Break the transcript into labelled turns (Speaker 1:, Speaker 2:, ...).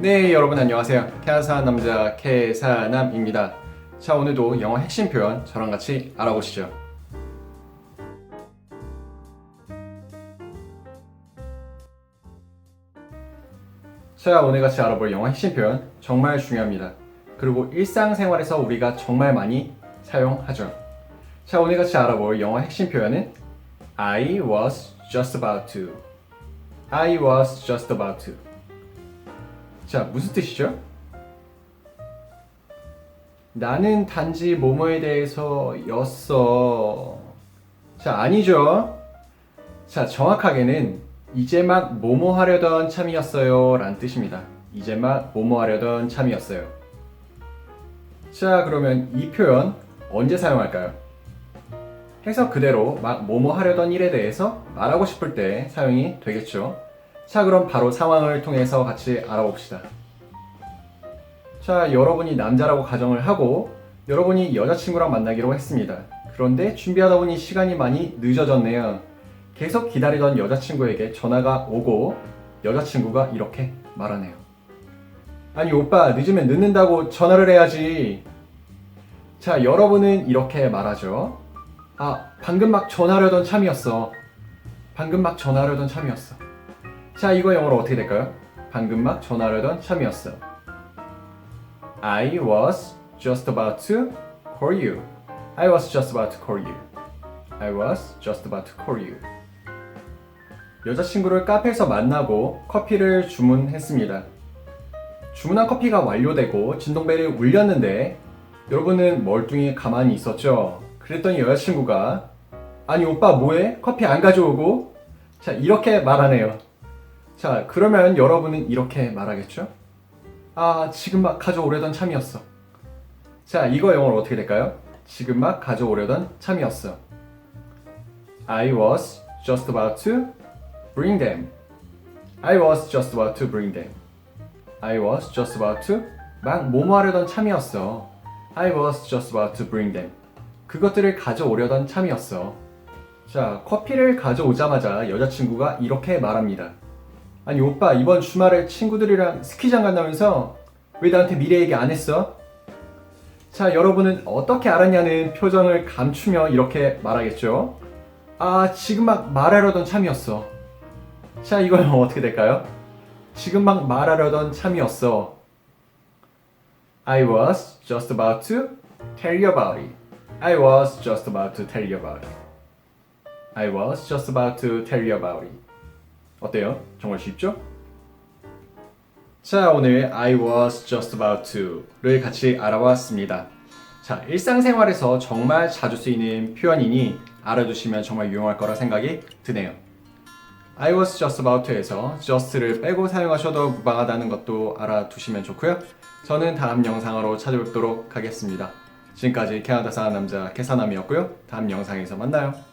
Speaker 1: 네, 여러분 안녕하세요. 캐나사 남자 캐사남입니다. 자, 오늘도 영어 핵심 표현 저랑 같이 알아보시죠. 자, 오늘 같이 알아볼 영어 핵심 표현 정말 중요합니다. 그리고 일상생활에서 우리가 정말 많이 사용하죠. 자, 오늘 같이 알아볼 영어 핵심 표현은 I was just about to. I was just about to. 자, 무슨 뜻이죠? 나는 단지 뭐뭐에 대해서 였어. 자, 아니죠. 자, 정확하게는 이제 막 뭐뭐 하려던 참이었어요. 라는 뜻입니다. 이제 막 뭐뭐 하려던 참이었어요. 자, 그러면 이 표현 언제 사용할까요? 해석 그대로 막 뭐뭐 하려던 일에 대해서 말하고 싶을 때 사용이 되겠죠. 자, 그럼 바로 상황을 통해서 같이 알아봅시다. 자, 여러분이 남자라고 가정을 하고 여러분이 여자친구랑 만나기로 했습니다. 그런데 준비하다 보니 시간이 많이 늦어졌네요. 계속 기다리던 여자친구에게 전화가 오고 여자친구가 이렇게 말하네요. 아니, 오빠, 늦으면 늦는다고 전화를 해야지. 자, 여러분은 이렇게 말하죠. 아, 방금 막 전화하려던 참이었어. 방금 막 전화하려던 참이었어. 자, 이거 영어로 어떻게 될까요? 방금 막 전화하려던 참이었어. I was just about to call you. I was just about to call you. I was just about to call you. 여자친구를 카페에서 만나고 커피를 주문했습니다. 주문한 커피가 완료되고 진동벨이 울렸는데 여러분은 멀뚱히 가만히 있었죠. 그랬더니 여자친구가 아니 오빠 뭐해? 커피 안 가져오고? 자 이렇게 말하네요. 자 그러면 여러분은 이렇게 말하겠죠? 아 지금 막 가져오려던 참이었어. 자 이거 영어로 어떻게 될까요? 지금 막 가져오려던 참이었어. I was just about to bring them. I was just about to bring them. I was just about to 막 뭐뭐 하려던 참이었어. I was just about to bring them. 그것들을 가져오려던 참이었어. 자, 커피를 가져오자마자 여자친구가 이렇게 말합니다. 아니, 오빠, 이번 주말에 친구들이랑 스키장 간다면서 왜 나한테 미래 얘기 안 했어? 자, 여러분은 어떻게 알았냐는 표정을 감추며 이렇게 말하겠죠? 아, 지금 막 말하려던 참이었어. 자, 이건 어떻게 될까요? 지금 막 말하려던 참이었어. I was just about to tell you about it. I was just about to tell you about it. I was just about to tell you about it. 어때요? 정말 쉽죠? 자, 오늘 I was just about to를 같이 알아봤습니다. 자, 일상생활에서 정말 자주 쓰이는 표현이니 알아두시면 정말 유용할 거라 생각이 드네요. I was just about to에서 just를 빼고 사용하셔도 무방하다는 것도 알아두시면 좋고요. 저는 다음 영상으로 찾아뵙도록 하겠습니다. 지금까지 캐나다 사는 남자 캐사남이었고요. 다음 영상에서 만나요.